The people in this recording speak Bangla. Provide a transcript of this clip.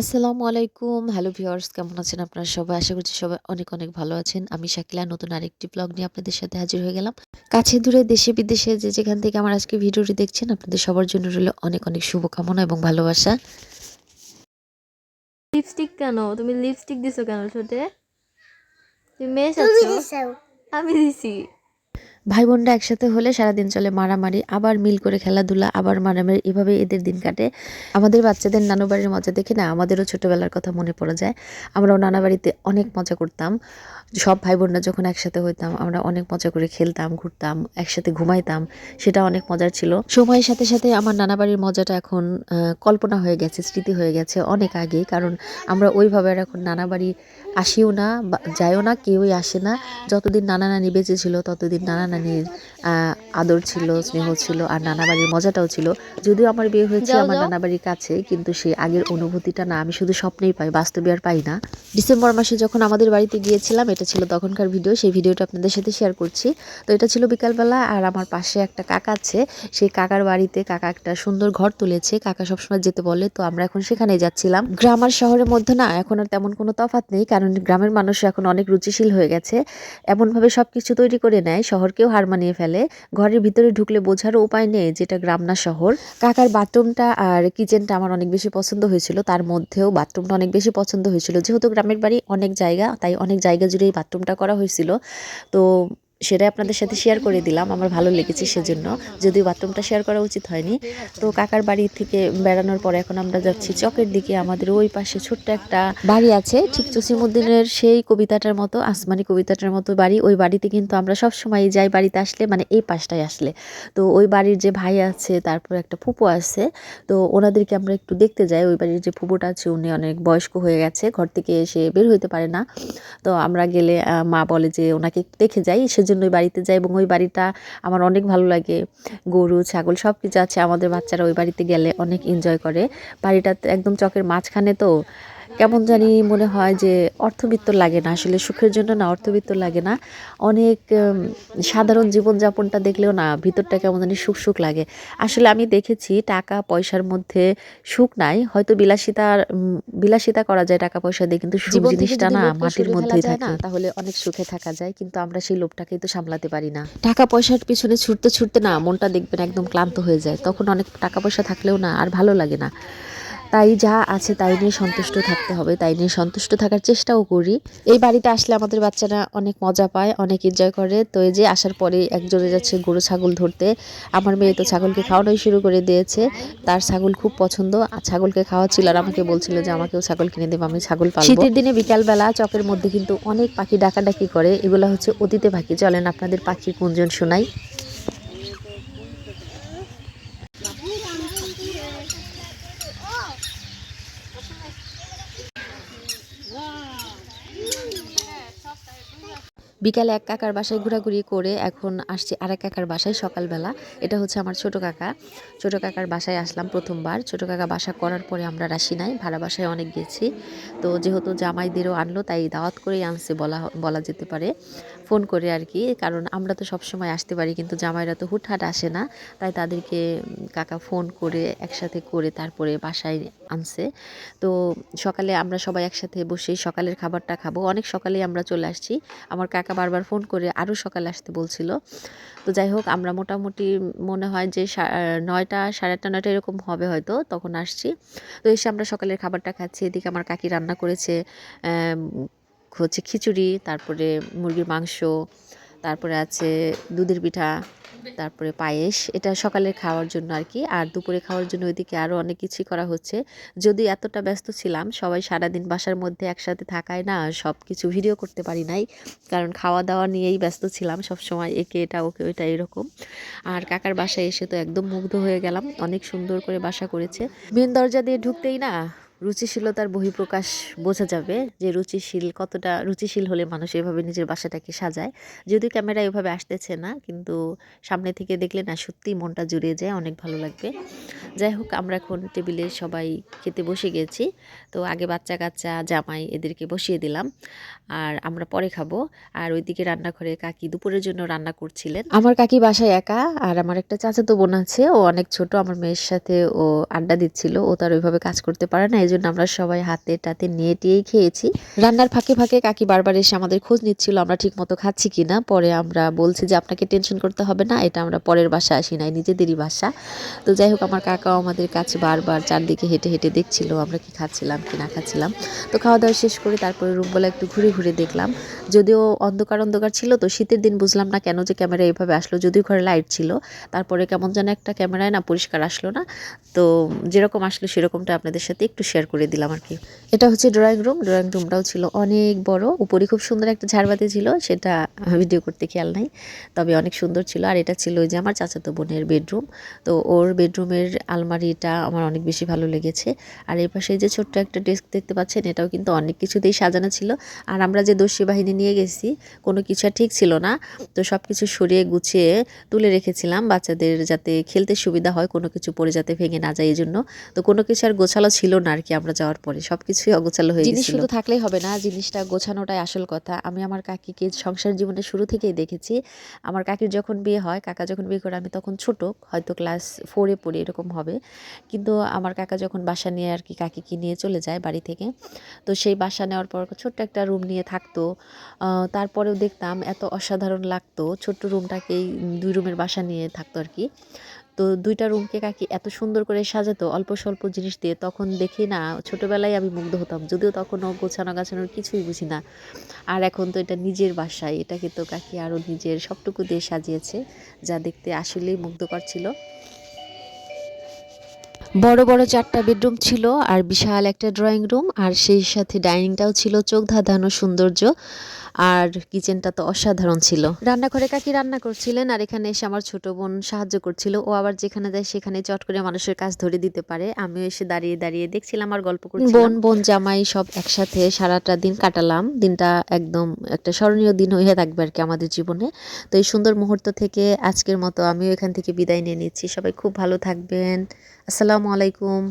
আসসালামু আলাইকুম। হ্যালো ভিউয়ার্স কেমন আছেন আপনারা সবাই? আশা করছি সবাই অনেক অনেক ভালো আছেন। আমি শাকিলা নতুন আরেকটি ব্লগ নিয়ে আপনাদের সাথে হাজির হয়ে গেলাম। কাছে দূরে দেশে বিদেশে যে যেখান থেকে আমার আজকে ভিডিওটি দেখছেন আপনাদের সবার জন্য রইল অনেক অনেক শুভকামনা এবং ভালোবাসা। লিপস্টিক কেন? তুমি লিপস্টিক দিছো কেন ছোটে? তুমি মেয়ে দিছো। আমি দিছি। ভাই বোনরা একসাথে হলে সারাদিন চলে মারামারি, আবার মিল করে খেলাধুলা, আবার মারামারি। এভাবে এদের দিন কাটে। আমাদের বাচ্চাদের নানু বাড়ির মজা দেখে না, আমাদেরও ছোটবেলার কথা মনে পড়ে যায়। আমরাও নানাবাড়িতে অনেক মজা করতাম। সব ভাই বোনরা যখন একসাথে হইতাম, আমরা অনেক মজা করে খেলতাম, ঘুরতাম, একসাথে ঘুমাইতাম। সেটা অনেক মজার ছিল। সময়ের সাথে সাথে আমার নানাবাড়ির মজাটা এখন কল্পনা হয়ে গেছে, স্মৃতি হয়ে গেছে অনেক আগে কারণ আমরা ওইভাবে আর এখন নানা বাড়ি আসিও না বা যাইও না কেউই আসে না। যতদিন নানা নানি বেঁচে ছিল ততদিন নানা নানির আদর ছিল স্নেহ ছিল আর নানা বাড়ির মজাটাও ছিল। যদিও আমার বিয়ে হয়েছে আমার। নানা বাড়ির কাছে কিন্তু সেই আগের অনুভূতিটা না আমি শুধু স্বপ্নেই পাই বাস্তবে আর পাই না। ডিসেম্বর মাসে যখন আমাদের বাড়িতে গিয়েছিলাম এটা ছিল তখনকার ভিডিও সেই ভিডিওটা আপনাদের সাথে শেয়ার করছি। তো এটা ছিল বিকালবেলা আর আমার পাশে একটা কাকা আছে। সেই কাকার বাড়িতে কাকা একটা সুন্দর ঘর তুলেছে। কাকা সবসময় যেতে বলে তো আমরা এখন সেখানে যাচ্ছিলাম। গ্রাম আর শহরের মধ্যে না এখন আর তেমন কোনো তফাৎ নেই। কারণ গ্রামের মানুষ এখন অনেক রুচিশীল হয়ে গেছে। এমনভাবে সব কিছু তৈরি করে নেয়, শহরকেও হার মানিয়ে ফেলে। ঘরের ভিতরে ঢুকলে বোঝারও উপায় নেই যেটা গ্রাম না শহর। কাকার বাথরুমটা আর কিচেনটা আমার অনেক বেশি পছন্দ হয়েছিল। তার মধ্যেও বাথরুমটা অনেক বেশি পছন্দ হয়েছিল। যেহেতু গ্রামের বাড়ি অনেক জায়গা, তাই অনেক জায়গা জুড়েই বাথরুমটা করা হয়েছিল। তো সেটাই আপনাদের সাথে শেয়ার করে দিলাম, আমার ভালো লেগেছে সেজন্য। যদিও বাথরুমটা শেয়ার করা উচিত হয়নি। তো কাকার বাড়ি থেকে বেড়ানোর পরে এখন আমরা যাচ্ছি চকের দিকে, আমাদের ওই পাশে ছোট্ট একটা বাড়ি আছে, ঠিক জসিমুদ্দিনের সেই কবিতাটার মতো, আসমানি কবিতাটার মতো বাড়ি। ওই বাড়িতে কিন্তু আমরা সব সময় যাই বাড়িতে আসলে মানে এই পাশটায় আসলে। তো ওই বাড়ির যে ভাই আছে, তারপর একটা ফুপু আছে, তো ওনাদেরকে আমরা একটু দেখতে যাই। ওই বাড়ির যে ফুপুটা আছে, উনি অনেক বয়স্ক হয়ে গেছে, ঘর থেকে এসে বের হইতে পারে না। তো আমরা গেলে মা বলে যে ওনাকে দেখে যাই সেজন্য ওই বাড়িতে যাই এবং ওই বাড়িটা আমার অনেক ভালো লাগে। গরু, ছাগল সব কিছু আছে। আমাদের বাচ্চারা ওই বাড়িতে গেলে অনেক এনজয় করে। বাড়িটা তো একদম চকের মাঝখানে তো কেমন জানি মনে হয় যে অর্থবিত্ত লাগে না আসলে সুখের জন্য না অর্থবিত্ত লাগে না। অনেক সাধারণ জীবনযাপনটা দেখলেও না ভিতরটা কেমন জানি সুখ সুখ লাগে। আসলে আমি দেখেছি টাকা পয়সার মধ্যে সুখ নাই হয়তো বিলাসিতার বিলাসিতা করা যায় টাকা পয়সা দিয়ে কিন্তু সুখ জিনিসটা না মাটির মধ্যেই থাকে না, তাহলে অনেক সুখে থাকা যায় কিন্তু আমরা সেই লোভটাকেই তো সামলাতে পারি না। টাকা পয়সার পিছনে ছুটতে ছুটতে না মনটা দেখবেন একদম ক্লান্ত হয়ে যায় তখন অনেক টাকা পয়সা থাকলেও না আর ভালো লাগে না। তাই যা আছে তাই নিয়ে সন্তুষ্ট থাকতে হবে, তাই নিয়ে সন্তুষ্ট থাকার চেষ্টাও করি। এই বাড়িতে আসলে আমাদের বাচ্চারা অনেক মজা পায়, অনেক এনজয় করে। তো এই যে আসার পরে একজনে যাচ্ছে গরু ছাগল ধরতে। আমার মেয়ে তো ছাগলকে খাওয়ানোই শুরু করে দিয়েছে। তার ছাগল খুব পছন্দ। আর ছাগলকে খাওয়াচ্ছিল আর আমাকে বলছিল যে আমাকেও ছাগল কিনে দেবো, আমি ছাগল পালবো। শীতের দিনে বিকালবেলা চকের মধ্যে কিন্তু অনেক পাখি ডাকাডাকি করে। এগুলো হচ্ছে অতীতে পাখি। চলেন আপনাদের পাখির কুঞ্জন শোনাই। বিকালে এক কাকার বাসায় ঘোরাঘুরি করে এখন আসছি আরেক কাকার বাসায় সকালবেলা। এটা হচ্ছে আমার ছোট কাকা। ছোট কাকার বাসায় আসলাম প্রথমবার। ছোট কাকা বাসা করার পরে আমরা রাশি নাই, ভাড়া বাসায় অনেক গেছি। তো যেহেতু জামাইদেরও আনলো, তাই দাওয়াত করেই আনছে বলা বলা যেতে পারে। ফোন করে আর কি কারণ আমরা তো সব সময় আসতে পারি, কিন্তু জামাইরা তো হুটহাট আসে না। তাই তাদেরকে কাকা ফোন করে একসাথে করে তারপরে বাসায় আনছে। তো সকালে আমরা সবাই একসাথে বসে সকালের খাবারটা খাব। অনেক সকালেই আমরা চলে আসছি। আমার কাকা বারবার ফোন করে আরও সকালে আসতে বলছিল। তো যাই হোক, আমরা মোটামুটি মনে হয় যে নয়টা, সাড়ে আটটা, নয়টা এরকম হবে হয়তো, তখন আসছি। তো এসে আমরা সকালের খাবারটা খাচ্ছি। এদিকে আমার কাকি রান্না করেছে হচ্ছে খিচুড়ি, তারপরে মুরগির মাংস, তারপরে আছে দুধের পিঠা, তারপরে পায়েস। এটা সকালে খাওয়ার জন্য আর কি। আর দুপুরে খাওয়ার জন্য ওইদিকে আরও অনেক কিছুই করা হচ্ছে। যদি এতটা ব্যস্ত ছিলাম, সবাই সারাদিন বাসার মধ্যে একসাথে থাকায় না সব কিছু ভিডিও করতে পারি নাই। কারণ খাওয়া দাওয়া নিয়েই ব্যস্ত ছিলাম সব সময় একে এটা, ওকে ওইটা এরকম। আর কাকার বাসায় এসে তো একদম মুগ্ধ হয়ে গেলাম। অনেক সুন্দর করে বাসা করেছে। মেন দরজা দিয়ে ঢুকতেই না রুচিশীলতার বহিঃপ্রকাশ বোঝা যাবে যে রুচিশীল কতটা রুচিশীল হলে মানুষ এভাবে নিজের বাসাটাকে সাজায়। যদিও ক্যামেরা এভাবে আসতেছে না, কিন্তু সামনে থেকে দেখলে না, সত্যিই মনটা জুড়িয়ে যায়, অনেক ভালো লাগবে। যাই হোক, আমরা এখন টেবিলে সবাই খেতে বসে গেছি, তো আগে বাচ্চা কাচ্চা জামাই এদেরকে বসিয়ে দিলাম, আর আমরা পরে খাব। আর ওইদিকে রান্নাঘরে কাকি দুপুরের জন্য রান্না করছিলেন। আমার কাকি বাসায় একা, আর আমার একটা চাচাতো বোন আছে, ও অনেক ছোট, আমার মেয়ের সাথে ও আড্ডা দিচ্ছিল, ও তার ওইভাবে কাজ করতে পারে না জন্য আমরা সবাই হাতে টাতে নিয়ে টিয়েই খেয়েছি। রান্নার ফাঁকে ফাঁকে কাকি বারবার এসে আমাদের খোঁজ নিচ্ছিল, আমরা ঠিক মতো খাচ্ছি কিনা। পরে আমরা বলছি যে, আপনাকে টেনশন করতে হবে না, এটা আমরা পরের বাসা আসি নাই, নিজেদেরই বাসা। তো যাই হোক, আমার কাকাও আমাদের কাছে বারবার চারদিকে হেঁটে হেঁটে দেখছিল, আমরা কি খাচ্ছিলাম, কি না খাচ্ছিলাম। তো খাওয়া দাওয়া শেষ করে তারপরে রুমবেলা একটু ঘুরে ঘুরে দেখলাম। যদিও অন্ধকার অন্ধকার ছিল, তো শীতের দিন বুঝলাম না কেন যে ক্যামেরা এইভাবে আসলো, যদিও ঘরে লাইট ছিল। তারপরে কেমন যেন একটা ক্যামেরায় না পরিষ্কার আসলো না। তো যেরকম আসলো সেরকমটা আপনাদের সাথে একটু শেয়ার করে দিলাম আর কি। এটা হচ্ছে ড্রয়িং রুম ড্রয়িং রুমটাও ছিল অনেক বড়, উপরে খুব সুন্দর একটা ঝাড়বাতি ছিল, সেটা ভিডিও করতে খেয়াল নাই, তবে অনেক সুন্দর ছিল। আর এটা ছিল যে আমার চাচাতো বোনের বেডরুম তো ওর বেডরুমের আলমারিটা আমার অনেক বেশি ভালো লেগেছে। আর এই পাশে যে ছোট্ট একটা ডেস্ক দেখতে পাচ্ছেন, এটাও কিন্তু অনেক কিছুতেই সাজানো ছিল। আর আমরা যে দস্যি বাহিনী নিয়ে গেছি, কোনো কিছু ঠিক ছিল না, তো সব কিছু সরিয়ে গুছিয়ে তুলে রেখেছিলাম বাচ্চাদের যাতে খেলতে সুবিধা হয়, কোনো কিছু পরে যাতে ভেঙে না যায় এই জন্য তো কোনো কিছু আর গোছালো ছিল না আর কি আমরা যাওয়ার পরে সব কিছুই অগোছালো হয়ে জিনিস শুধু থাকলেই হবে না জিনিসটা গোছানোটাই আসল কথা। আমি আমার কাকিকে সংসার জীবনে শুরু থেকেই দেখেছি। আমার কাকির যখন বিয়ে হয় কাকা যখন বিয়ে করে আমি তখন ছোট হয়তো ক্লাস ফোরে পড়ি এরকম হবে। কিন্তু আমার কাকা যখন বাসা নিয়ে আর কি কাকিকে নিয়ে চলে যায় বাড়ি থেকে তো সেই বাসা নেওয়ার পর ছোট্ট একটা রুম নিয়ে থাকতো। তারপরেও দেখতাম এত অসাধারণ লাগতো ছোট্ট রুমটাকেই দুই রুমের বাসা নিয়ে থাকতো আর কি। তো দুইটা রুমকে কাকি এত সুন্দর করে সাজাতো অল্প স্বল্প জিনিস দিয়ে, তখন দেখি না, ছোটবেলায় আমি মুগ্ধ হতাম। যদিও তখনও গোছানো গাছানোর কিছুই বুঝি না। আর এখন তো এটা নিজের বাসায়, এটাকে তো কাকি আরও নিজের সবটুকু দিয়ে সাজিয়েছে, যা দেখতে আসলেই মুগ্ধকর ছিল। বড় বড় চারটা বেডরুম ছিল আর বিশাল একটা ড্রয়িং রুম আর সেই সাথে ডাইনিংটাও ছিল চোখ ধাঁধানো সৌন্দর্য আর কিচেনটা তো অসাধারণ ছিল। রান্নাঘরে কাকি রান্না করছিলেন আর এখানে এসে আমার ছোট বোন সাহায্য করছিল। ও আবার যেখানে যায় সেখানে চট করে মানুষের কাজ ধরে দিতে পারে। আমিও এসে দাঁড়িয়ে দাঁড়িয়ে দেখছিলাম আর গল্প করছিলাম। বোন বোন, জামাই সব একসাথে সারাটা দিন কাটালাম। দিনটা একদম একটা স্মরণীয় দিন হয়ে থাকবে আর কি আমাদের জীবনে। তো এই সুন্দর মুহূর্ত থেকে আজকের মতো আমিও এখান থেকে বিদায় নিয়ে নিচ্ছি। সবাই খুব ভালো থাকবেন। আসসালামু আলাইকুম।